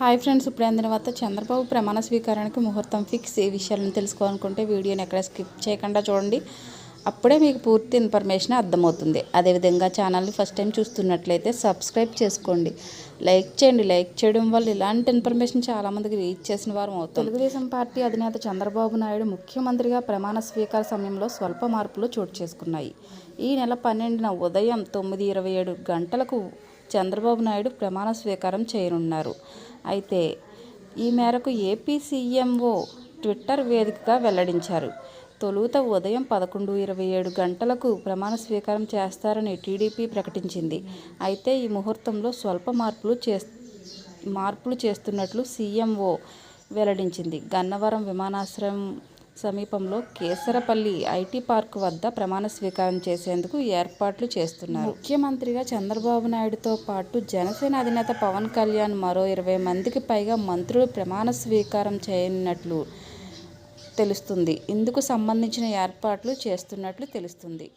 Hi friends ఇప్పుడు అందిన తర్వాత చంద్రబాబు ప్రమాణ స్వీకారానికి ముహూర్తం ఫిక్స్. ఈ విషయాలను తెలుసుకోవాలనుకుంటే వీడియోని ఎక్కడ స్కిప్ చేయకుండా చూడండి. అప్పుడే మీకు పూర్తి ఇన్ఫర్మేషన్ అర్థమవుతుంది. అదేవిధంగా ఛానల్ని ఫస్ట్ టైం చూస్తున్నట్లయితే సబ్స్క్రైబ్ చేసుకోండి. లైక్ చేయండి. లైక్ చేయడం వల్ల ఇలాంటి ఇన్ఫర్మేషన్ చాలామందికి రీచ్ చేసిన వారు అవుతుంది. తెలుగుదేశం పార్టీ అధినేత చంద్రబాబు నాయుడు ముఖ్యమంత్రిగా ప్రమాణ స్వీకార సమయంలో స్వల్ప మార్పులు చోటు చేసుకున్నాయి. ఈ నెల పన్నెండున ఉదయం తొమ్మిది ఇరవై ఏడు గంటలకు చంద్రబాబు నాయుడు ప్రమాణ స్వీకారం చేయనున్నారు. అయితే ఈ మేరకు ఏపీ సీఎంఓ ట్విట్టర్ వేదికగా వెల్లడించారు. తొలుత ఉదయం పదకొండు ఇరవై ఏడు గంటలకు ప్రమాణ స్వీకారం చేస్తారని టీడీపీ ప్రకటించింది. అయితే ఈ ముహూర్తంలో స్వల్ప మార్పులు చే మార్పులు చేస్తున్నట్లు సీఎంఓ వెల్లడించింది. గన్నవరం విమానాశ్రయం సమీపంలో కేసరపల్లి ఐటీ పార్క్ వద్ద ప్రమాణ స్వీకారం చేసేందుకు ఏర్పాట్లు చేస్తున్నారు. ముఖ్యమంత్రిగా చంద్రబాబు నాయుడుతో పాటు జనసేన అధినేత పవన్ కళ్యాణ్ మరో ఇరవై మందికి పైగా మంత్రులు ప్రమాణ స్వీకారం చేయనున్నట్లు తెలుస్తుంది. ఇందుకు సంబంధించిన ఏర్పాట్లు చేస్తున్నట్లు తెలుస్తుంది.